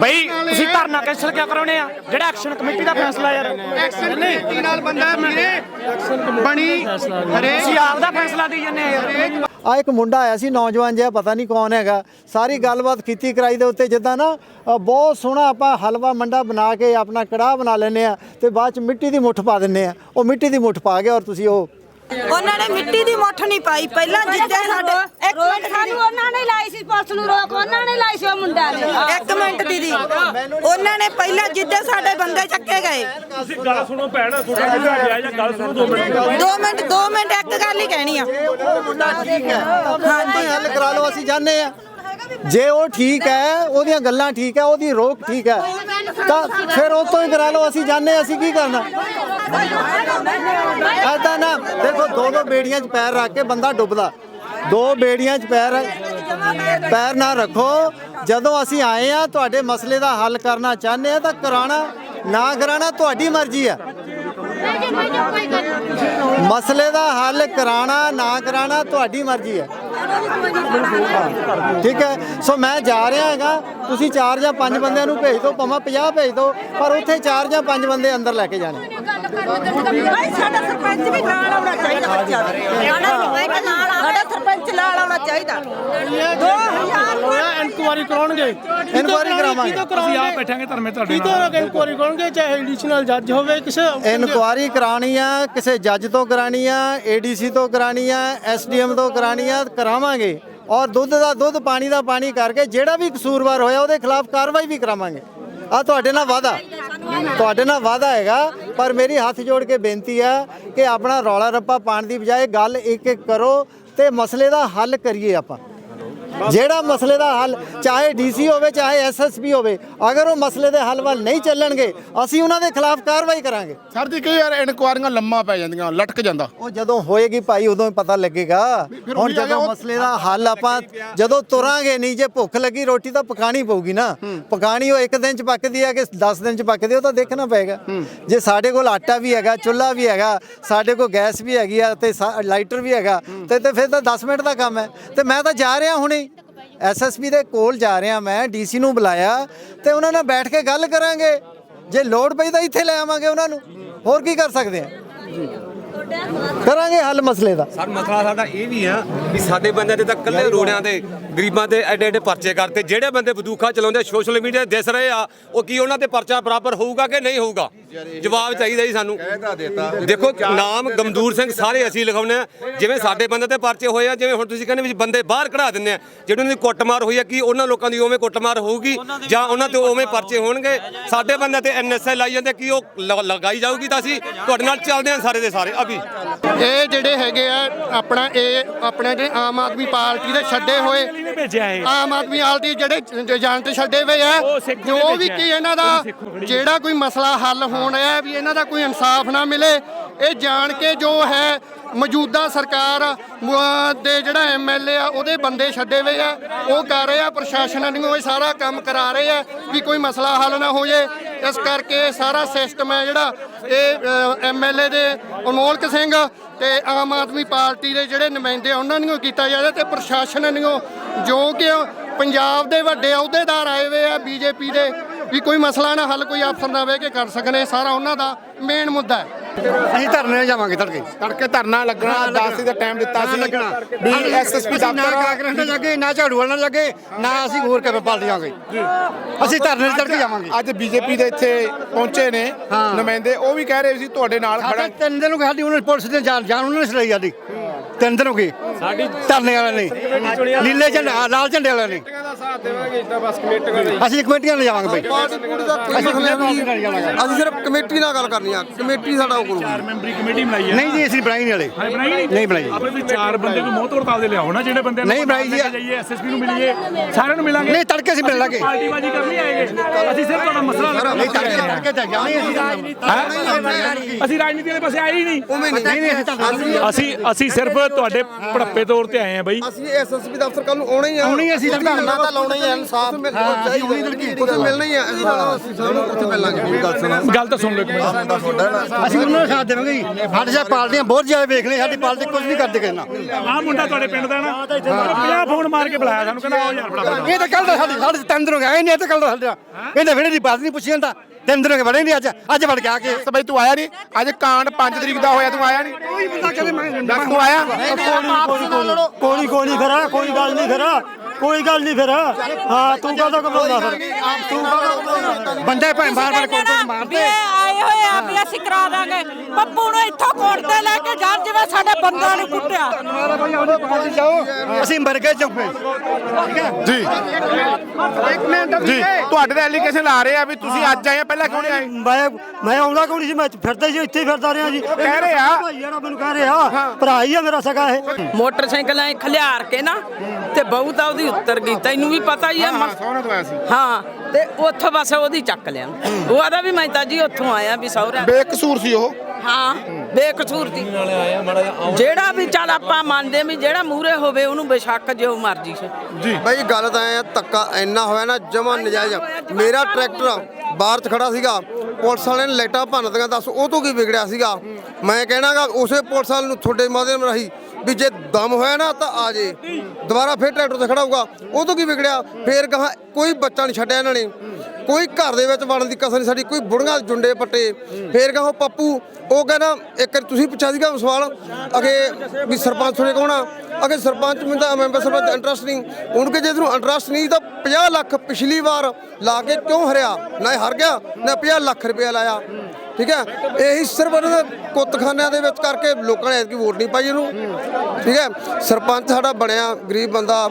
ਬਈ ਤੁਸੀਂ ਧਰਨਾ ਕੈਂਸਲ ਕਿਉਂ ਕਰਾਉਣੇ ਆ? ਜਿਹੜਾ ਐਕਸ਼ਨ ਕਮੇਟੀ ਦਾ ਫੈਸਲਾ ਯਾਰ। ਐਕਸ਼ਨ ਕਮੇਟੀ ਨਾਲ ਬੰਦਾ ਵੀਰੇ। ਬਣੀ ਹਰੇ ਤੁਸੀਂ ਆਪ ਦਾ ਫੈਸਲਾ ਦੇ ਜੰਨੇ ਆ ਯਾਰ। ਆ ਇੱਕ ਮੁੰਡਾ ਆਇਆ ਸੀ ਨੌਜਵਾਨ ਜਿਹਾ ਪਤਾ ਨਹੀਂ ਕੌਣ ਹੈਗਾ। ਸਾਰੀ ਗੱਲਬਾਤ ਕੀਤੀ ਕਰਾਈ ਦੇ ਉੱਤੇ ਜਿੱਦਾਂ ਨਾ ਬਹੁਤ ਸੋਹਣਾ ਆਪਾਂ ਹਲਵਾ ਮੰਡਾ ਬਣਾ ਕੇ ਆਪਣਾ ਕੜਾਹ ਬਣਾ ਲੈਂਦੇ ਆ ਤੇ ਬਾਅਦ ਚ ਮਿੱਟੀ ਦੀ ਮੁੱਠ ਪਾ ਦਿੰਨੇ ਆ। ਉਹ ਮਿੱਟੀ ਦੀ ਮੁੱਠ ਪਾ ਗਿਆ ਔਰ ਤੁਸੀਂ ਉਹ ਉਹਨਾਂ ਨੇ ਮਿੱਟੀ ਦੀ ਮੁੱਠ ਨਹੀਂ ਪਾਈ। ਪਹਿਲਾਂ ਜਿੱਦੇ ਸਾਡੇ ਇੱਕ ਮਿੰਟ ਸਾਨੂੰ ਉਹਨਾਂ ਨੇ ਲਾਈ ਸੀ ਪੁਲਿਸ ਨੂੰ ਰੋਕ ਉਹਨਾਂ ਨੇ ਲਾਈ ਸੀ ਉਹ ਮੁੰਡਾ ਨੇ ਇੱਕ ਮਿੰਟ ਦੀਦੀ। ਉਹਨਾਂ ਨੇ ਪਹਿਲਾਂ ਜਿੱਦੇ ਸਾਡੇ ਬੰਦੇ ਚੱਕੇ ਗਏ। ਗੱਲ ਸੁਣੋ ਭੈਣ ਤੁਹਾਡਾ ਗਿਆ ਜਾਂ ਗੱਲ ਸੁਣੋ ਦੋ ਮਿੰਟ। 2 ਮਿੰਟ 2 ਮਿੰਟ ਇੱਕ ਗੱਲ ਹੀ ਕਹਿਣੀ ਆ। ਹਾਂਜੀ। ਹੱਲ ਕਰਾ ਲਓ ਅਸੀਂ ਜਾਣਦੇ ਆ। ਜੇ ਉਹ ਠੀਕ ਹੈ ਉਹਦੀਆਂ ਗੱਲਾਂ ਠੀਕ ਹੈ ਉਹਦੀ ਰੋਕ ਠੀਕ ਹੈ ਤਾਂ ਫਿਰ ਉਹ ਤੋਂ ਹੀ ਕਰਾ ਲਓ ਅਸੀਂ ਜਾਣਦੇ ਅਸੀਂ ਕੀ ਕਰਨਾ? ਐਦਾਂ ਨਾ, ਦੇਖੋ, ਦੋ ਦੋ ਬੇੜੀਆਂ 'ਚ ਪੈਰ ਰੱਖ ਕੇ ਬੰਦਾ ਡੁੱਬਦਾ। ਦੋ ਬੇੜੀਆਂ 'ਚ ਪੈਰ ਪੈਰ ਨਾ ਰੱਖੋ। ਜਦੋਂ ਅਸੀਂ ਆਏ ਆ, ਤੁਹਾਡੇ ਮਸਲੇ ਦਾ ਹੱਲ ਕਰਨਾ ਚਾਹੁੰਦੇ ਆ, ਤਾਂ ਕਰਾਣਾ ਨਾ ਕਰਾਣਾ ਤੁਹਾਡੀ ਮਰਜ਼ੀ ਆ। ਮਸਲੇ ਦਾ ਹੱਲ ਕਰਾਣਾ ਨਾ ਕਰਾਣਾ ਤੁਹਾਡੀ ਮਰਜ਼ੀ ਹੈ ਠੀਕ ਹੈ? ਸੋ ਮੈਂ ਜਾ ਰਿਹਾ ਹੈਗਾ। ਤੁਸੀਂ ਚਾਰ ਜਾਂ ਪੰਜ ਬੰਦਿਆਂ ਨੂੰ ਭੇਜ ਦਿਓ, ਭਾਵੇਂ 50 ਭੇਜ ਦਿਓ, ਪਰ ਉੱਥੇ ਚਾਰ ਜਾਂ ਪੰਜ ਬੰਦੇ ਅੰਦਰ ਲੈ ਕੇ ਜਾਣੇ। ਭਾਈ ਸਾਡਾ ਸਰਪੰਚ ਵੀ ਨਾਲ ਆਉਣਾ ਚਾਹੀਦਾ ਬੱਚਾ ਸਾਡਾ ਸਰਪੰਚ ਨਾਲ ਸਾਡਾ ਸਰਪੰਚ ਨਾਲ ਆਉਣਾ ਚਾਹੀਦਾ। 2000 ਇਨਕੁਆਰੀ ਕਰਾਉਣਗੇ। ਇਨਕੁਆਇਰੀ ਕਰਾਵਾਂਗੇ ਅਸੀਂ ਆਪ ਬੈਠਾਂਗੇ ਧਰਮੇ ਤੁਹਾਡੇ ਕਿਤੋਂ ਨਾਲ। ਨਾ ਇਨਕੁਆਰੀ ਕਰਨਗੇ ਚਾਹੇ ਐਡੀਸ਼ਨਲ ਜੱਜ ਹੋਵੇ ਕਿਸੇ ਇਨਕੁਆਰੀ ਕਰਾਣੀ ਆ ਕਿਸੇ ਜੱਜ ਤੋਂ ਕਰਾਣੀ ਆ ਏਡੀਸੀ ਤੋਂ ਕਰਾਣੀ ਆ ਐਸਡੀਐਮ ਤੋਂ ਕਰਾਣੀ ਆ ਕਰਾਵਾਂਗੇ। ਔਰ ਦੁੱਧ ਦਾ ਦੁੱਧ ਪਾਣੀ ਦਾ ਪਾਣੀ ਕਰਕੇ ਜਿਹੜਾ ਵੀ ਕਸੂਰਵਾਰ ਹੋਇਆ ਉਹਦੇ ਖਿਲਾਫ ਕਾਰਵਾਈ ਵੀ ਕਰਾਵਾਂਗੇ। ਆ ਤੁਹਾਡੇ ਨਾਲ ਵਾਦਾ ਤੁਹਾਡੇ ਨਾਲ ਵਾਦਾ ਹੈਗਾ ਪਰ ਮੇਰੀ ਹੱਥ ਜੋੜ ਕੇ ਬੇਨਤੀ ਆ ਕਿ ਆਪਣਾ ਰੌਲਾ ਰੱਪਾ ਪਾਣ ਦੀ ਬਜਾਏ ਗੱਲ ਇੱਕ ਇੱਕ ਕਰੋ ਤੇ ਮਸਲੇ ਦਾ ਹੱਲ ਕਰੀਏ ਆਪਾਂ। ਜਿਹੜਾ ਮਸਲੇ ਦਾ ਹੱਲ ਚਾਹੇ ਡੀਸੀ ਹੋਵੇ ਚਾਹੇ ਐਸਐਸਪੀ ਹੋਵੇ ਅਗਰ ਉਹ ਮਸਲੇ ਦੇ ਹੱਲ ਵੱਲ ਨਹੀਂ ਚੱਲਣਗੇ ਅਸੀਂ ਉਹਨਾਂ ਦੇ ਖਿਲਾਫ ਕਾਰਵਾਈ ਕਰਾਂਗੇ। ਸਰ ਜੀ ਕਈ ਯਾਰ ਇਨਕੁਆਰੀਆਂ ਲੰਮਾ ਪੈ ਜਾਂਦੀਆਂ ਲਟਕ ਜਾਂਦਾ। ਉਹ ਜਦੋਂ ਹੋਏਗੀ ਭਾਈ ਉਦੋਂ ਹੀ ਪਤਾ ਲੱਗੇਗਾ। ਹੁਣ ਜਦੋਂ ਮਸਲੇ ਦਾ ਹੱਲ ਆਪਾਂ ਜਦੋਂ ਤੁਰਾਂਗੇ ਨਹੀਂ ਜੇ ਭੁੱਖ ਲੱਗੀ ਰੋਟੀ ਤਾਂ ਪਕਾਣੀ ਪਊਗੀ ਨਾ। ਪਕਾਣੀ ਉਹ ਇੱਕ ਦਿਨ ਚ ਪੱਕਦੀ ਹੈ ਕਿ 10 ਦਿਨ ਚ ਪੱਕਦੀ ਉਹ ਤਾਂ ਦੇਖਣਾ ਪਏਗਾ। ਜੇ ਸਾਡੇ ਕੋਲ ਆਟਾ ਵੀ ਹੈਗਾ ਚੁੱਲ੍ਹਾ ਵੀ ਹੈਗਾ ਸਾਡੇ ਕੋਲ ਗੈਸ ਵੀ ਹੈਗੀ ਆ ਤੇ ਲਾਈਟਰ ਵੀ ਹੈਗਾ ਤੇ ਤੇ ਫਿਰ ਤਾਂ 10 ਮਿੰਟ ਦਾ ਕੰਮ ਹੈ। ਤੇ ਮੈਂ ਤਾਂ ਜਾ ਰਿਹਾ ਹੁਣੇ ਐਸਐਸਪੀ ਦੇ ਕੋਲ ਜਾ ਰਿਹਾ ਮੈਂ, ਡੀਸੀ ਨੂੰ ਬੁਲਾਇਆ ਤੇ ਉਹਨਾਂ ਨਾਲ ਬੈਠ ਕੇ ਗੱਲ ਕਰਾਂਗੇ। ਜੇ ਲੋੜ ਪਈ ਤਾਂ ਇੱਥੇ ਲੈ ਆਵਾਂਗੇ ਉਹਨਾਂ ਨੂੰ। ਹੋਰ ਕੀ ਕਰ ਸਕਦੇ ਆ? ਕਰਾਂਗੇ ਹੱਲ ਮਸਲੇ ਦਾ। ਸਰ ਮਸਲਾ ਸਾਡਾ ਇਹ ਵੀ ਆ ਵੀ ਸਾਡੇ ਬੰਦੇ ਦੇ ਤਾਂ ਕੱਲੇ ਰੋੜਿਆਂ ਤੇ ਗਰੀਬਾਂ ਦੇ ਐਡੇ ਐਡੇ ਪਰਚੇ ਕਰਤੇ। ਜਿਹੜੇ ਬੰਦੇ ਬੰਦੂਕਾਂ ਚਲਾਉਂਦੇ ਸੋਸ਼ਲ ਮੀਡੀਆ ਦਿਸ ਰਹੇ ਆ ਉਹ ਕੀ ਉਹਨਾਂ ਤੇ ਪਰਚਾ ਬਰਾਬਰ ਹੋਊਗਾ ਕਿ ਨਹੀਂ ਹੋਊਗਾ? ਜਵਾਬ ਚਾਹੀਦਾ ਜੀ ਸਾਨੂੰ। ਦੇਖੋ ਨਾਮ ਗਮਦੂਰ ਸਿੰਘ ਸਾਰੇ ਅਸੀਂ ਲਿਖਾਉਂਦੇ ਆ। ਜਿਵੇਂ ਸਾਡੇ ਬੰਦੇ ਤੇ ਪਰਚੇ ਹੋਏ ਆ ਜਿਵੇਂ ਹੁਣ ਤੁਸੀਂ ਕਹਿੰਦੇ ਵੀ ਬੰਦੇ ਬਾਹਰ ਕਢਾ ਦਿੰਦੇ ਆ ਜਿਹੜੇ ਉਹਨਾਂ ਦੀ ਕੁੱਟਮਾਰ ਹੋਈ ਆ ਕੀ ਉਹਨਾਂ ਲੋਕਾਂ ਦੀ ਉਵੇਂ ਕੁੱਟਮਾਰ ਹੋਊਗੀ? ਜਾਂ ਉਹਨਾਂ ਤੇ ਉਵੇਂ ਪਰਚੇ ਹੋਣਗੇ? ਸਾਡੇ ਬੰਦੇ ਤੇ ਐਨਐਸਏ ਲਾਈ ਜਾਂਦੇ ਕੀ ਉਹ ਲਗਾਈ ਜਾਊਗੀ ਤਾਂ ਅਸੀਂ ਤੁਹਾਡੇ ਨਾਲ ਚੱਲਦੇ ਆ ਸਾਰੇ ਦੇ ਸਾਰੇ। ਅਭੀ। ਇਹ ਜਿਹੜੇ ਹੈਗੇ ਆ ਆਪਣਾ ਇਹ ਆਪਣੇ ਜਿਹੜੇ ਆਮ ਆਦਮੀ ਪਾਰਟੀ ਦੇ ਛੱਡੇ ਹੋਏ ਨੇ ਭੇਜਿਆ ਇਹ। ਆਮ ਆਦਮੀ ਪਾਰਟੀ ਜਿਹੜੇ ਏਜੰਟ ਛੱਡੇ ਹੋਏ ਆ ਉਹ ਸਿੱਖੋ ਨੇ ਜੋ ਵੀ ਭੇਜਿਆ। ਕੀ ਇਹਨਾਂ ਦਾ ਜਿਹੜਾ ਕੋਈ ਮਸਲਾ ਹੱਲ ਹੋਣਾ ਹੈ ਵੀ ਇਹਨਾਂ ਦਾ ਕੋਈ ਇਨਸਾਫ ਨਾ ਮਿਲੇ ਇਹ ਜਾਣ ਕੇ ਜੋ ਹੈ ਮੌਜੂਦਾ ਸਰਕਾਰ ਦੇ ਜਿਹੜਾ ਐਮਐਲਏ ਆ ਉਹਦੇ ਬੰਦੇ ਛੱਡੇ ਹੋਏ ਆ। ਉਹ ਕਰ ਰਹੇ ਆ ਪ੍ਰਸ਼ਾਸਨ ਨੂੰ ਇਹ ਸਾਰਾ ਕੰਮ ਕਰਾ ਰਹੇ ਆ ਵੀ ਕੋਈ ਮਸਲਾ ਹੱਲ ਨਾ ਹੋ ਜੇ ਇਸ ਕਰਕੇ ਸਾਰਾ ਸਿਸਟਮ ਹੈ ਜਿਹੜਾ ਇਹ ਐਮਐਲਏ ਦੇ ਅਨਮੋਲਕ ਸਿੰਘ ਤੇ ਆਮ ਆਦਮੀ ਪਾਰਟੀ ਦੇ ਜਿਹੜੇ ਨੁਮਾਇੰਦੇ ਉਹਨਾਂ ਨੂੰ ਕੀਤਾ ਜਾ ਰਿਹਾ ਤੇ ਪ੍ਰਸ਼ਾਸਨ ਨੂੰ ਜੋ ਕਿ ਪੰਜਾਬ ਦੇ ਵੱਡੇ ਅਹੁਦੇਦਾਰ ਆਏ ਹੋਏ ਆ, ਬੀਜੇਪੀ ਦੇ ਵੀ ਕੋਈ ਮਸਲਾ ਨਾ ਹੱਲ ਕੋਈ ਅਫਸਰ ਨਾ ਬਹਿ ਕੇ ਕਰ ਸਕਣੇ ਸਾਰਾ ਉਹਨਾਂ ਦਾ ਮੇਨ ਮੁੱਦਾ ਹੈ। ਅਸੀਂ ਧਰਨੇ ਜਾਵਾਂਗੇ ਤੜਕੇ। ਤੜਕੇ ਧਰਨਾ ਲੱਗਣਾ 10 ਦਾ ਟਾਈਮ ਦਿੱਤਾ ਸੀ। ਵੀ ਐਸਐਸਪੀ ਨਾ ਦਫ਼ਤਰ ਕਾਂਗਰਸ ਨਾਲ ਲੱਗੇ ਨਾ ਝਾੜੂ ਵਾਲਾ ਲੱਗੇ ਨਾ ਅਸੀਂ ਹੋਰ ਕਿਵੇਂ ਪਾਲ ਜਾਵਾਂਗੇ। ਅਸੀਂ ਧਰਨੇ ਤੜਕੇ ਜਾਵਾਂਗੇ। ਅੱਜ ਬੀਜੇਪੀ ਦੇ ਇੱਥੇ ਪਹੁੰਚੇ ਨੇ। ਨੁਮਾਇੰਦੇ ਉਹ ਵੀ ਕਹਿ ਰਹੇ ਸੀ ਤੁਹਾਡੇ ਨਾਲ ਖੜਾ। ਸਾਡੇ ਤਿੰਨ ਦਿਨ ਹੋ ਗਏ ਸਾਡੀ ਉਹਨਾਂ ਪੁਲਿਸ ਨੇ ਜਾਨ ਜਾਨ ਉਹਨਾਂ ਨੇ ਛਡਾਈ ਸਾਡੀ। ਤਿੰਨ ਦਿਨ ਹੋ ਗਏ। ਸਾਡੀ ਧਰਨੇ ਵਾਲਿਆਂ ਨੇ। ਨੀਲੇ ਝੰਡਾ ਲਾਲ ਝੰਡੇ ਵਾਲਿਆਂ ਨੇ। ਅਸੀਂ ਕਮੇਟੀਆਂ ਨਾਲ ਜਾਵਾਂਗੇ ਬਈ। ਅਸੀਂ ਸਿਰਫ ਕਮੇਟੀ ਨਾਲ ਗੱਲ ਕਰਨੀ ਆ। ਕਮੇਟੀ ਸਾਡਾ ਉਹ ਕਰੂਗੀ। ਚਾਰ ਮੈਂਬਰੀ ਕਮੇਟੀ ਬਣਾਈ ਹੈ। ਨਹੀਂ ਜੀ ਅਸੀਂ ਬਣਾਈ ਨਹੀਂ ਵਾਲੇ ਹਾਂ, ਬਣਾਈ ਨਹੀਂ? ਨਹੀਂ ਬਣਾਈ। ਆਪਣੇ ਤੁਸੀਂ ਚਾਰ ਬੰਦੇ ਨੂੰ ਮੋਹ ਤੋੜ ਤਾਲ ਦੇ ਲਿਆਓ ਨਾ ਜਿਹੜੇ ਬੰਦੇ ਨਹੀਂ ਬਣਾਈ ਜੀ। ਜਾਈਏ ਐਸਐਸਪੀ ਨੂੰ ਮਿਲੀਏ ਸਾਰਿਆਂ ਨੂੰ ਮਿਲਾਂਗੇ। ਨਹੀਂ, ਤੜਕੇ ਅਸੀਂ ਮਿਲ ਲਾਂਗੇ। ਪਾਰਟੀ ਬਾਜੀ ਕਰਨੀ ਆਏਗੇ ਅਸੀਂ ਸਿਰਫ ਤੁਹਾਡਾ ਮਸਲਾ ਨਹੀਂ ਤੜਕੇ ਤੜਕੇ ਤਾਂ ਜਾਵਾਂਗੇ ਅਸੀਂ ਰਾਜਨੀਤੀ ਵਾਲੇ ਪਾਸੇ ਆਏ ਹੀ ਨਹੀਂ। ਅਸੀਂ ਅਸੀਂ ਸਿਰਫ ਤੁਹਾਡੇ ਪੜੱਪੇ ਤੌਰ ਤੇ ਆਏ ਆ ਬਈ। ਅਸੀਂ ਐਸਐਸਪੀ ਦਫ਼ਤਰ ਕੱਲ ਨੂੰ ਆਉਣਾ ਹੀ ਆ। ਆਉਣੀ ਅਸੀਂ ਤਾਂ ਧਰਨਾ ਤਾਂ ਆਉਣਾ ਹੀ ਇਨਸਾਫ ਅਸੀਂ ਹੁਣੀ ਲੜਕੀ ਉੱਥੇ ਮਿਲਣਾ ਹੀ ਹੈ ਅਸੀਂ ਤਾਂ ਅਸੀਂ ਸਾਨੂੰ ਉੱਥੇ ਮਿਲਾਂਗੇ ਗੱਲ ਸੁਣਾ ਗੱਲ ਤਾਂ ਸੁਣ ਲਓ ਇੱਕ ਮਿੰਟ ਅਸੀਂ ਉਹਨਾਂ ਦਾ ਸਾਥ ਦੇਵਾਂਗੇ ਜੀ ਸਾਡੇ ਸਾਹ ਪਾਰਟੀਆਂ ਬਹੁਤ ਜ਼ਿਆਦਾ ਵੇਖ ਲਈ ਸਾਡੀ ਪਾਰਟੀ ਕੁਝ ਨਹੀਂ ਕਰਦੇ ਨਾਲ ਆਹ ਮੁੰਡਾ ਤੁਹਾਡੇ ਪਿੰਡ ਦਾ ਨਾ 50 ਫੋਨ ਮਾਰ ਕੇ ਬੁਲਾਇਆ ਸਾਨੂੰ ਕਹਿੰਦਾ ਆਓ ਯਾਰ ਬੜਾ ਇਹ ਤਾਂ ਕੱਲ ਦਾ ਸਾਡੇ ਸਾਡੇ ਤਿੰਨ ਦਿਨ ਹੋ ਗਏ ਇਹ ਨਹੀਂ ਇਹ ਤਾਂ ਕੱਲ ਦਾ ਸਾਡਾ ਇਹਨੇ ਵੇੜੇ ਦੀ ਬਾਤ ਨਹੀਂ ਪੁੱਛੀ ਜਾਂਦਾ ਤਿੰਨ ਦਿਨ ਹੋ ਗਏ ਵੜੇ ਨਹੀਂ ਅੱਜ ਅੱਜ ਵੜ ਕੇ ਆ ਕੇ ਬਈ ਤੂੰ ਆਇਆ ਨਹੀਂ ਅੱਜ ਕਾਂਡ 5 ਤਰੀਕ ਦਾ ਹੋਇਆ ਤੂੰ ਆਇਆ ਨਹੀਂ ਕੋਈ ਬੰਦਾ ਕਦੇ ਮੈਂ ਤੂੰ ਆਇਆ ਕੋਈ ਕੋਈ ਨਹੀਂ ਫਿਰ ਕੋਈ ਗੱਲ ਨਹੀਂ ਫਿਰ ਕੋਈ ਗੱਲ ਨਹੀਂ ਫਿਰ। ਹਾਂ ਤੂੰ ਕਦੋਂ ਘਬਰਾਉਂਦਾ ਫਿਰ? ਤੂੰ ਬੰਦੇ ਭਾਂ ਬਾਰ ਬਾਰ ਕੋਲ ਕੋਲ ਮਾਰਦੇ। ਆਏ ਹੋਏ ਆ ਵੀ ਅਸੀਂ ਕਰਾ ਦਾਂਗੇ। ਪੱਪੂ ਨੂੰ ਇੱਥੋਂ ਕੋਟ ਤੇ ਲੈ ਕੇ ਜਾਣ ਜਿਵੇਂ ਸਾਡੇ ਬੰਦਾ ਨੂੰ ਕੁੱਟਿਆ। ਅਸੀਂ ਮਰ ਗਏ ਚੁੱਪੇ। ਜੀ। ਜੀ। ਤੁਹਾਡੇ ਤੇ ਐਲੀਗੇਸ਼ਨ ਲਾ ਰਹੇ ਆ ਵੀ ਤੁਸੀਂ ਅੱਜ ਆਏ ਆ, ਪਹਿਲਾਂ ਕਿਉਂ ਨਹੀਂ ਆਏ? ਮੈਂ ਮੈਂ ਆਉਂਦਾ ਕੋਈ ਸੀ ਮੈਂ ਫਿਰਦਾ ਸੀ ਇੱਥੇ ਹੀ ਫਿਰਦਾ ਰਿਹਾ ਜੀ। ਕਹਿ ਰਹੇ ਆ। ਭਾਈ ਯਾਰ ਮੈਨੂੰ ਕਹਿ ਰਿਹਾ ਭਰਾ ਹੀ ਆ ਮੇਰਾ ਸਗਾ ਇਹ। ਮੋਟਰਸਾਈਕਲ ਐ ਖਲਿਆਰ ਕੇ ਨਾ ਤੇ ਬਹੂ ਤਾਂ ਉਹਦੀ ਉੱਤਰ ਗਈ। ਤੈਨੂੰ ਵੀ ਪਤਾ ਹੀ ਆ ਹਾਂ ਸੋਹਣਾ ਤੋਂ ਆਇਆ ਸੀ। ਹਾਂ। ਤੇ ਉੱਥੋਂ ਬਸ ਉਹਦੀ ਚੱਕ ਲਿਆ। ਉਹ ਆਦਾ ਵੀ ਮੈਂ ਤਾਂ ਜੀ ਉੱਥੋਂ ਆਇਆ ਵੀ ਸਹੁਰਿਆਂ ਬੇਕਸੂਰ ਸੀ ਉਹ? ਹਾਂ ਬੇਕਸੂਰ ਦੀ ਜਿਹੜਾ ਵੀ ਚੱਲ ਆਪਾਂ ਮੰਨਦੇ ਵੀ ਜਿਹੜਾ ਮੂਰੇ ਹੋਵੇ ਉਹਨੂੰ ਬੇਸ਼ੱਕ ਜਿਉ ਮਰਜ਼ੀ ਸੀ। ਬਾਈ ਗੱਲ ਤਾਂ ਐ ਧੱਕਾ ਇੰਨਾ ਹੋਇਆ ਨਾ ਜਮਾ ਨਜਾਇਜ਼ ਮੇਰਾ ਟਰੈਕਟਰ ਬਾਹਰ 'ਚ ਖੜਾ ਸੀਗਾ। ਪੁਲਿਸ ਵਾਲਿਆਂ ਨੇ ਲਾਈਟਾਂ ਭੰਨਦੀਆਂ ਦੱਸ ਉਹ ਤੋਂ ਕੀ ਵਿਗੜਿਆ ਸੀਗਾ? ਮੈਂ ਕਹਿਣਾਗਾ ਉਸੇ ਪੁਲਿਸ ਵਾਲੇ ਨੂੰ ਤੁਹਾਡੇ ਮਾਧਿਅਮ ਰਾਹੀਂ ਵੀ ਜੇ ਦਮ ਹੋਇਆ ਨਾ ਤਾਂ ਆ ਜੇ। ਦੁਬਾਰਾ ਫੇਰ ਟਰੈਕਟਰ ਤੇ ਖੜਾ ਹੋਊਗਾ। ਉਹ ਤੋਂ ਕੀ ਵਿਗੜਿਆ? ਫੇਰ ਕਹਾ ਕੋਈ ਬੱਚਾ ਨਹੀਂ ਛੱਡਿਆ ਇਹਨਾਂ ਨੇ। ਕੋਈ ਘਰ ਦੇ ਵਿੱਚ ਵੜਨ ਦੀ ਕਸਰ ਨਹੀਂ ਸਾਡੀ, ਕੋਈ ਬੁੜੀਆਂ ਜੁੰਡੇ ਪੱਟੇ। ਫੇਰ ਕਹੋ ਪੱਪੂ, ਉਹ ਕਹਿੰਦਾ, ਇੱਕ ਤੁਸੀਂ ਪੁੱਛਿਆ ਸੀਗਾ ਸਵਾਲ, ਅਗੇ ਵੀ ਸਰਪੰਚ ਥੋੜੇ ਕੌਣ ਆ? ਅਗੇ ਸਰਪੰਚ ਮੈਨੂੰ ਮੈਂਬਰ ਸਰਪੰਚ ਇੰਟਰਸਟ ਨਹੀਂ। ਉਹਨੂੰ ਕਿ ਜੇ ਤੁਹਾਨੂੰ ਇੰਟਰਸਟ ਨਹੀਂ ਤਾਂ 50 ਲੱਖ ਪਿਛਲੀ ਵਾਰ ਲਾ ਕੇ ਕਿਉਂ ਹਰਿਆ? ਨਾ ਹਰ ਗਿਆ, ਨਾ 50 ਲੱਖ ਰੁਪਇਆ ਲਾਇਆ। ਠੀਕ ਹੈ? ਇਹੀ ਸਿਰਫ ਉਹਨਾਂ ਦੇ ਕੁੱਤਖਾਨਿਆਂ ਦੇ ਵਿੱਚ ਕਰਕੇ ਲੋਕਾਂ ਨੇ ਐਤਕੀ ਵੋਟ ਨਹੀਂ ਪਾਈ ਇਹਨੂੰ। ਠੀਕ ਹੈ? ਸਰਪੰਚ ਸਾਡਾ ਬਣਿਆ, ਗਰੀਬ ਬੰਦਾ।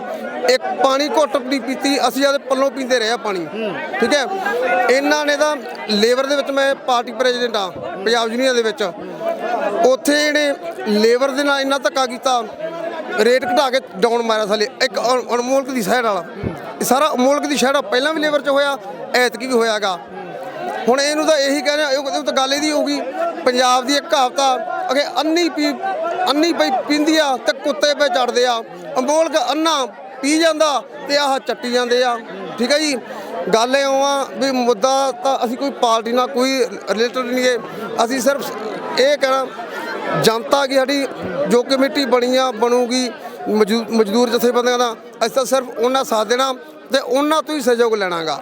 ਇੱਕ ਪਾਣੀ ਘੁੱਟ ਨਹੀਂ ਪੀਤੀ, ਅਸੀਂ ਆਦੇ ਪੱਲੋਂ ਪੀਂਦੇ ਰਹੇ ਆ ਪਾਣੀ। ਠੀਕ ਹੈ? ਇਹਨਾਂ ਨੇ ਤਾਂ ਲੇਬਰ ਦੇ ਵਿੱਚ ਮੈਂ ਪਾਰਟੀ ਪ੍ਰੈਜ਼ੀਡੈਂਟ ਆ, ਪੰਜਾਬ ਯੂਨੀਅਨ ਦੇ ਵਿੱਚ। ਉੱਥੇ ਇਹਨੇ ਲੇਬਰ ਦੇ ਨਾਲ ਇੰਨਾ ਧੱਕਾ ਕੀਤਾ, ਰੇਟ ਘਟਾ ਕੇ ਡਾਊਨ ਮਾਰਿਆ ਸਾਲੇ। ਇੱਕ ਅਣ- ਅਨਮੋਲਕ ਦੀ ਸ਼ਹਿਰ ਵਾਲਾ। ਇਹ ਸਾਰਾ ਅਨਮੋਲਕ ਦੀ ਸ਼ਹਿਰ ਪਹਿਲਾਂ ਵੀ ਲੇਬਰ 'ਚ ਹੋਇਆ, ਐਤਕੀ ਵੀ ਹੋਇਆਗਾ। ਹੁਣ ਇਹਨੂੰ ਤਾਂ ਇਹੀ ਕਹਿੰਦੇ ਉਹ ਤਾਂ ਗੱਲ ਇਹਦੀ ਹੋਊਗੀ ਪੰਜਾਬ ਦੀ ਇੱਕ ਕਹਾਵਤਾ ਆ, ਅਗੇ ਅੰਨੀ ਪੀ, ਅੰਨੀ ਪਈ ਪੀਂਦੀ ਆ ਤੇ ਕੁੱਤੇ ਪੇ ਚੜਦੇ ਆ। ਅਮੋਲਕ ਅੰਨਾ ਪੀ ਜਾਂਦਾ ਤੇ ਆਹ ਚੱਟੀ ਜਾਂਦੇ ਆ। ਠੀਕ ਹੈ ਜੀ? ਗੱਲ ਇਹ ਆ ਵੀ ਮੁੱਦਾ ਤਾਂ ਅਸੀਂ ਕੋਈ ਪਾਰਟੀ ਨਾਲ ਕੋਈ ਰਿਲੇਟਡ ਨਹੀਂ ਹੈ ਅਸੀਂ ਸਿਰਫ ਇਹ ਕਹਿਣਾ, ਜਨਤਾ ਕੀ ਸਾਡੀ ਜੋ ਕਮੇਟੀ ਬਣੀ ਆ, ਬਣੂਗੀ ਮਜ਼ਦੂ- ਮਜ਼ਦੂਰ ਜਥੇਬੰਦੀਆਂ ਦਾ, ਅਸੀਂ ਤਾਂ ਸਿਰਫ ਉਹਨਾਂ ਸਾਥ ਦੇਣਾ ਤੇ ਉਹਨਾਂ ਤੋਂ ਹੀ ਸਹਿਯੋਗ ਲੈਣਾਗਾ।